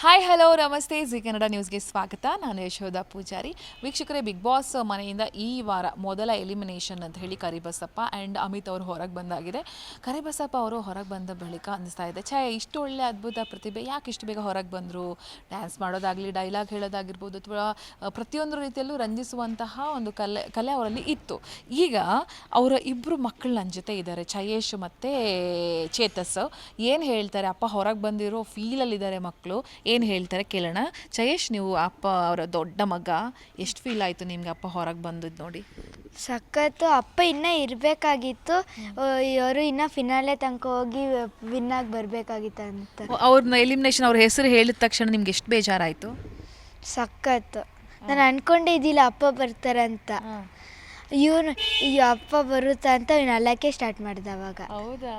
Hi hello ನಮಸ್ತೆ. G Kannada ನ್ಯೂಸ್ಗೆ ಸ್ವಾಗತ. ನಾನು ಯಶೋಧ ಪೂಜಾರಿ. ವೀಕ್ಷಕರೇ, ಬಿಗ್ ಬಾಸ್ ಮನೆಯಿಂದ ಈ ವಾರ ಮೊದಲ ಎಲಿಮಿನೇಷನ್ ಅಂತ ಹೇಳಿ ಕರಿಬಸಪ್ಪ ಆ್ಯಂಡ್ ಅಮಿತ್ ಅವರು ಹೊರಗೆ ಬಂದಾಗಿದೆ. ಕರಿಬಸಪ್ಪ ಅವರು ಹೊರಗೆ ಬಂದ ಬಳಿಕ ಅನ್ನಿಸ್ತಾ ಇದೆ ಛಾಯ ಇಷ್ಟು ಒಳ್ಳೆ ಅದ್ಭುತ ಪ್ರತಿಭೆ, ಯಾಕೆ ಇಷ್ಟು ಬೇಗ ಹೊರಗೆ ಬಂದರು? ಡ್ಯಾನ್ಸ್ ಮಾಡೋದಾಗಲಿ, ಡೈಲಾಗ್ ಹೇಳೋದಾಗಿರ್ಬೋದು ಅಥವಾ ಪ್ರತಿಯೊಂದು ರೀತಿಯಲ್ಲೂ ರಂಜಿಸುವಂತಹ ಒಂದು ಕಲೆ ಕಲೆ ಅವರಲ್ಲಿ ಇತ್ತು. ಈಗ ಅವರ ಇಬ್ಬರು ಮಕ್ಕಳು ನನ್ನ ಜೊತೆ ಇದ್ದಾರೆ, ಛಯೇಶ್ ಮತ್ತು ಚೇತಸ್. ಏನು ಹೇಳ್ತಾರೆ? ಅಪ್ಪ ಹೊರಗೆ ಬಂದಿರೋ ಫೀಲಲ್ಲಿದ್ದಾರೆ ಮಕ್ಕಳು ಏನು ಹೇಳ್ತಾರೆ ಕೇಳೋಣ. ಜಯೇಶ್ ನೀವು ಅಪ್ಪ ಅವರ ದೊಡ್ಡ ಮಗ ಎಷ್ಟು ಫೀಲ್ ಆಯಿತು ನಿಮ್ಗೆ ಅಪ್ಪ ಹೊರಗೆ ಬಂದದ್ದು ನೋಡಿ? ಸಖತ್ತು ಅಪ್ಪ ಇನ್ನೂ ಇರಬೇಕಾಗಿತ್ತು. ಇವರು ಇನ್ನೂ ಫಿನಾಲೆ ತನಕ ಹೋಗಿ ವಿನ್ ಆಗಿ ಬರಬೇಕಾಗಿತ್ತು ಅಂತ. ಅವ್ರನ್ನ ಎಲಿಮಿನೇಷನ್ ಅವ್ರ ಹೆಸರು ಹೇಳಿದ ತಕ್ಷಣ ನಿಮ್ಗೆ ಎಷ್ಟು ಬೇಜಾರಾಯಿತು? ಸಖತ್ತು. ನಾನು ಅನ್ಕೊಂಡೆ ಇದ್ದಿಲ್ಲ ಅಪ್ಪ ಬರ್ತಾರಂತ ಇವನು ಈ ಅಪ್ಪ ಬರುತ್ತಾ ಅಂತ ಅಲ್ಲಕ್ಕೆ ಸ್ಟಾರ್ಟ್ ಮಾಡಿದೆ ಅವಾಗ. ಹೌದಾ?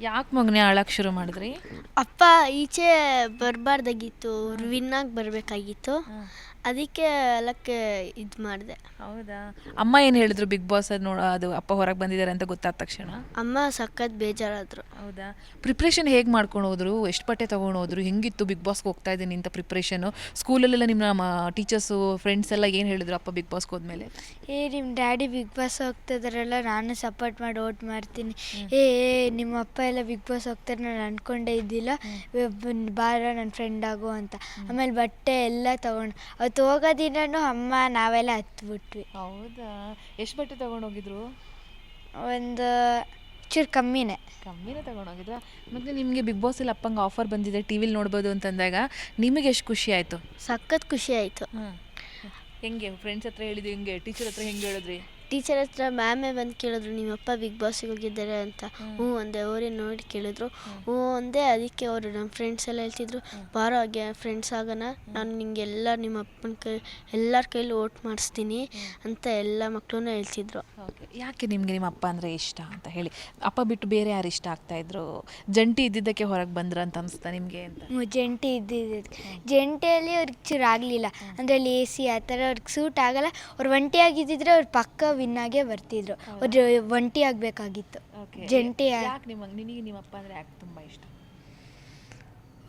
ಯಾಕೆ ಮಗನೇ ಆಳಕ್ಕೆ ಶುರು ಮಾಡಿದ್ರಿ? ಅಪ್ಪ ಈಚೆ ಬರಬಾರ್ದಾಗಿತ್ತು ವಿನ್ನಾಗಿ ಬರಬೇಕಾಗಿತ್ತು. ಅದಕ್ಕೆ ಅಲಕ್ಕೆ ಇದು ಮಾಡಿದೆ. ಹೌದಾ? ಅಮ್ಮ ಏನು ಹೇಳಿದ್ರು ಬಿಗ್ ಬಾಸ್ ಅದು ನೋಡ ಅದು ಅಪ್ಪ ಹೊರಗೆ ಬಂದಿದ್ದಾರೆ ಅಂತ ಗೊತ್ತಾದ ತಕ್ಷಣ? ಅಮ್ಮ ಸಖತ್ ಬೇಜಾರಾದ್ರು. ಹೌದಾ? ಪ್ರಿಪ್ರೇಷನ್ ಹೇಗೆ ಮಾಡ್ಕೊಂಡು ಹೋದ್ರು? ಎಷ್ಟು ಪಟ್ಟೆ ತೊಗೊಂಡು ಹೋದ್ರು? ಹೆಂಗಿತ್ತು ಬಿಗ್ ಬಾಸ್ಗೆ ಹೋಗ್ತಾ ಇದ್ದೀನಿ ಅಂತ ಪ್ರಿಪ್ರೇಷನು? ಸ್ಕೂಲಲ್ಲೆಲ್ಲ ನಿಮ್ಮ ಟೀಚರ್ಸು ಫ್ರೆಂಡ್ಸ್ ಎಲ್ಲ ಏನು ಹೇಳಿದ್ರು ಅಪ್ಪ ಬಿಗ್ ಬಾಸ್ಗೆ ಹೋದ್ಮೇಲೆ? ಏ ನಿಮ್ಮ ಡ್ಯಾಡಿ ಬಿಗ್ ಬಾಸ್ ಹೋಗ್ತಿದಾರಲ್ಲ ನಾನು ಸಪೋರ್ಟ್ ಮಾಡಿ ಓಟ್ ಮಾಡ್ತೀನಿ ಏ ಏ, ನಿಮ್ಮ ಅಪ್ಪ ಎಲ್ಲ ಬಿಗ್ ಬಾಸ್ ಹೋಗ್ತಾರೆ ನಾನು ಅನ್ಕೊಂಡೇ ಇದ್ದಿಲ್ಲ. ಬಾರ ನನ್ನ ಫ್ರೆಂಡ್ ಆಗು ಅಂತ. ಆಮೇಲೆ ಬಟ್ಟೆ ಎಲ್ಲ ತಗೊಂಡು ಅವತ್ತು ಹೋಗೋ ದಿನನೂ ಅಮ್ಮ ನಾವೆಲ್ಲ ಹತ್ಬಿಟ್ವಿ. ಹೌದಾ? ಎಷ್ಟು ಬಟ್ಟೆ ತಗೊಂಡೋಗಿದ್ರು ಒಂದು ಚೂರು ಕಮ್ಮಿನೇ. ಕಮ್ಮಿನೇ ತಗೊಂಡೋಗಿದ್ರ ಮತ್ತು ನಿಮಗೆ ಬಿಗ್ ಬಾಸಲ್ಲಿ ಅಪ್ಪಂಗೆ ಆಫರ್ ಬಂದಿದೆ ಟಿ ವಿಲಿ ನೋಡ್ಬೋದು ಅಂತಂದಾಗ ನಿಮಗೆ ಎಷ್ಟು ಖುಷಿ ಆಯಿತು? ಸಖತ್ ಖುಷಿ ಆಯಿತು. ಹ್ಞೂ ಹೆಂಗೆ ಫ್ರೆಂಡ್ಸ್ ಹತ್ರ ಹೇಳಿದ್ವಿ ಹೆಂಗೆ? ಟೀಚರ್ ಹತ್ರ ಹೆಂಗೆ ಹೇಳಿದ್ರಿ? ಟೀಚರ್ ಹತ್ರ ಮ್ಯಾಮೇ ಬಂದು ಕೇಳಿದ್ರು ನಿಮ್ಮಪ್ಪ ಬಿಗ್ ಬಾಸಿಗೆ ಹೋಗಿದ್ದಾರೆ ಅಂತ. ಹ್ಞೂ ಅಂದೆ ಅವರೇ ನೋಡಿ ಕೇಳಿದ್ರು. ಹ್ಞೂ ಅಂದೆ ಅದಕ್ಕೆ ಅವರು ನಮ್ಮ ಫ್ರೆಂಡ್ಸ್ ಎಲ್ಲ ಹೇಳ್ತಿದ್ರು ಬಾರೋ ಹಾಗೆ ಫ್ರೆಂಡ್ಸ್ ಆಗೋಣ. ನಾನು ನಿಂಗೆಲ್ಲ ನಿಮ್ಮ ಅಪ್ಪನ ಕೈ ಎಲ್ಲರ ಕೈಲಿ ಓಟ್ ಮಾಡಿಸ್ತೀನಿ ಅಂತ ಎಲ್ಲ ಮಕ್ಕಳು ಹೇಳ್ತಿದ್ರು. ಯಾಕೆ ನಿಮಗೆ ನಿಮ್ಮ ಅಪ್ಪ ಅಂದರೆ ಇಷ್ಟ ಅಂತ ಹೇಳಿ? ಅಪ್ಪ ಬಿಟ್ಟು ಬೇರೆ ಯಾರು ಇಷ್ಟ ಆಗ್ತಾಯಿದ್ರು ಜಂಟಿ ಇದ್ದಿದ್ದಕ್ಕೆ ಹೊರಗೆ ಬಂದ್ರ ಅಂತ ಅನಿಸ್ತಾ ನಿಮಗೆ ಅಂತ? ಹ್ಞೂ ಜಂಟಿ ಇದ್ದಿದ್ದಕ್ಕೆ. ಜಂಟಿಯಲ್ಲಿ ಅವ್ರಿಗೆ ಚೂರು ಆಗಲಿಲ್ಲ. ಅಂದರೆ ಅಲ್ಲಿ ಎ ಸಿ ಆ ಥರ ಅವ್ರಿಗೆ ಸೂಟ್ ಆಗಲ್ಲ. ಅವ್ರು ಒಂಟಿಯಾಗಿದ್ದಿದ್ರೆ ಅವ್ರು ಪಕ್ಕ ವಿನ್ ಆಗೇ ಬರ್ತಿದ್ರು. ಅವ್ರು ಒಂಟಿ ಆಗಬೇಕಾಗಿತ್ತು. ಜಂಟಿ ಯಾಕೆ ನಿಮ್ಮ ನಿನಗೆ ನಿಮ್ಮ ಅಪ್ಪ ಅಂದರೆ ಯಾಕೆ ತುಂಬ ಇಷ್ಟ?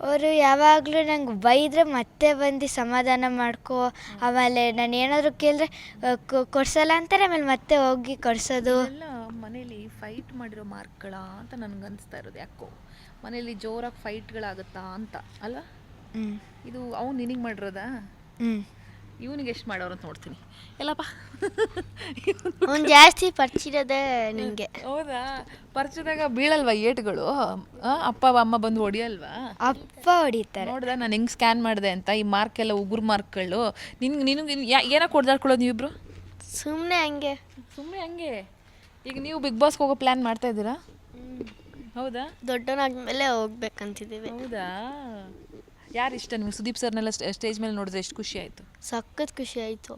ಅವರು ಯಾವಾಗಲೂ ನಂಗೆ ಬೈದರೆ ಮತ್ತೆ ಬಂದು ಸಮಾಧಾನ ಮಾಡ್ಕೊ ಆಮೇಲೆ ನಾನು ಏನಾದರೂ ಕೇಳಿದ್ರೆ ಕೊಡ್ಸಲ್ಲ ಅಂತಾರೆ ಆಮೇಲೆ ಮತ್ತೆ ಹೋಗಿ ಕೊಡ್ಸೋದು. ಎಲ್ಲ ಮನೇಲಿ ಫೈಟ್ ಮಾಡಿರೋ ಮಾರ್ಕ್ಗಳ ಅಂತ ನನಗೆ ಅನಿಸ್ತಾ ಇರೋದು ಯಾಕೋ? ಮನೇಲಿ ಜೋರಾಗಿ ಫೈಟ್ಗಳಾಗುತ್ತಾ ಅಂತ ಅಲ್ಲ ಇದು ಅವ್ನು ನಿನಗೆ ಮಾಡಿರೋದಾ? ಹ್ಞೂ ಇವನಿಗೆ ಎಷ್ಟು ಮಾಡೋರು ಅಂತ ನೋಡ್ತೀನಿ. ಎಲ್ಲಪ್ಪ. ಅವ್ನು ಜಾಸ್ತಿ ಪರಿಚಿರೋದೇ ನಿಮಗೆ ಹೌದಾ? ಪರಿಚಯದಾಗ ಬೀಳಲ್ವಾ ಏಟ್ಗಳು? ಆ, ಅಪ್ಪ ಅಮ್ಮ ಬಂದು ಹೊಡಿಯಲ್ವಾ? ಅಪ್ಪ ಹೊಡಿತಾರೆ. ನೋಡ್ದ ನಾನು ಹೆಂಗೆ ಸ್ಕ್ಯಾನ್ ಮಾಡಿದೆ ಅಂತ ಈ ಮಾರ್ಕ್ ಎಲ್ಲ ಉಗುರು ಮಾರ್ಕ್ಗಳು ನಿನ್ಗೆ ನಿನಗೆ ಏನೋ ಹೊಡೆದಾಡ್ಕೊಳ್ಳೋದು ನೀವಿಬ್ರು ಸುಮ್ಮನೆ ಹಂಗೆ. ಸುಮ್ಮನೆ ಹಂಗೆ? ಈಗ ನೀವು ಬಿಗ್ ಬಾಸ್ಗೆ ಹೋಗೋ ಪ್ಲ್ಯಾನ್ ಮಾಡ್ತಾ ಇದ್ದೀರಾ? ಹೌದಾ? ದೊಡ್ಡವನಾದ್ಮೇಲೆ ಹೋಗ್ಬೇಕಂತಿದ್ದೀವಿ. ಹೌದಾ? ಯಾರು ಇಷ್ಟ ನಿಮ್ಗೆ? ಸುದೀಪ್ ಸರ್ನೆಲ್ಲ ಸ್ಟೇಜ್ ಮೇಲೆ ನೋಡಿದ್ರೆ ಎಷ್ಟು ಖುಷಿ ಆಯಿತು? ಸಖತ್ ಖುಷಿ ಆಯಿತು.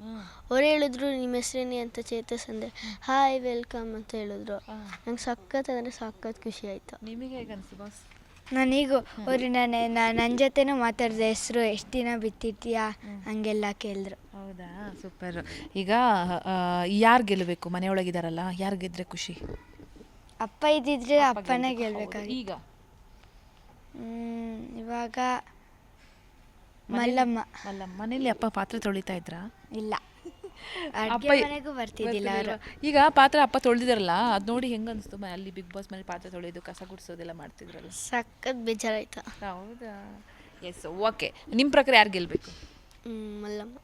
ಅವ್ರು ಹೇಳಿದ್ರು ನಿಮ್ಮ ಹೆಸರೇನಿ? ಅಂತ ಚೇತಸ್ ಅಂದ್ರೆ ಹಾಯ್ ವೆಲ್ಕಮ್ ಅಂತ ಹೇಳಿದ್ರು. ನಂಗೆ ಸಖತ್ ಅಂದರೆ ಸಖತ್ ಖುಷಿ ಆಯಿತು. ನಿಮಗೆ ಹೇಗೆ ಅನಿಸ್ತು ಬಾಸ್ ನಾನೀಗ ಅವ್ರು ನಾನು ನನ್ನ ಜೊತೆನೂ ಮಾತಾಡಿದೆ ಹೆಸರು ಎಷ್ಟು ದಿನ ಬಿತ್ತಿರ್ತೀಯಾ ಹಂಗೆಲ್ಲ ಕೇಳಿದ್ರು. ಹೌದಾ? ಸೂಪರ್ ಈಗ ಯಾರು ಗೆಲ್ಲಬೇಕು ಮನೆಯೊಳಗಿದಾರಲ್ಲ ಯಾರು ಗೆದ್ರೆ ಖುಷಿ? ಅಪ್ಪ ಇದ್ದಿದ್ರೆ ಅಪ್ಪನೇ ಗೆಲ್ಬೇಕಾಗಿ ಈಗ? ಹ್ಮ್, ಇವಾಗ ಮಲ್ಲಮ್ಮ. ಅಲ್ಲ ಮನೇಲಿ ಅಪ್ಪ ಪಾತ್ರೆ ತೊಳಿತಾ ಇದ್ರ? ಇಲ್ಲ. ಅಪ್ಪ ಅಡುಗೆ ಮನೆಗೂ ಬರ್ತಿದ್ದಿಲ್ಲ ಅವರು. ಈಗ ಪಾತ್ರೆ ಅಪ್ಪ ತೊಳೆದಿರಲ್ಲ ಅದ್ ನೋಡಿ ಹೆಂಗ ಅನ್ಸ್ತು ಮ- ಅಲ್ಲಿ ಬಿಗ್ ಬಾಸ್ ಮನೆ ಪಾತ್ರೆ ತೊಳೆಯೋದು ಕಸ ಗುಡಿಸೋದೆಲ್ಲ ಮಾಡ್ತಿದ್ರಲ್ಲ. ಸಖತ್ ಬೇಜಾರಾಯ್ತು. ಹೌದಾ? ಎಸ್ ಓಕೆ ನಿಮ್ಮ ಪ್ರಕಾರ ಯಾರು ಗೆಲ್ಬೇಕು? ಹ್ಮ್, ಮಲ್ಲಮ್ಮ.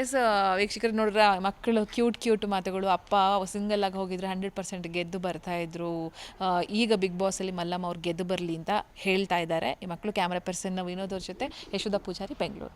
ಎಸ್ ವೀಕ್ಷಕರು ನೋಡಿದ್ರೆ ಮಕ್ಕಳು ಕ್ಯೂಟ್ ಕ್ಯೂಟ್ ಮಾತುಗಳು, ಅಪ್ಪ ಸಿಂಗಲ್ ಆಗಿ ಹೋಗಿದ್ರೆ ಹಂಡ್ರೆಡ್ ಪರ್ಸೆಂಟ್ ಗೆದ್ದು ಬರ್ತಾ ಇದ್ರು. ಈಗ ಬಿಗ್ ಬಾಸಲ್ಲಿ ಮಲ್ಲಮ್ಮ ಅವ್ರು ಗೆದ್ದು ಬರಲಿ ಅಂತ ಹೇಳ್ತಾ ಇದ್ದಾರೆ ಈ ಮಕ್ಕಳು ಕ್ಯಾಮ್ರಾ ಪರ್ಸನ್ ವಿನೋದ್ ಅವ್ರ ಜೊತೆ ಯಶೋಧ ಪೂಜಾರಿ ಬೆಂಗಳೂರು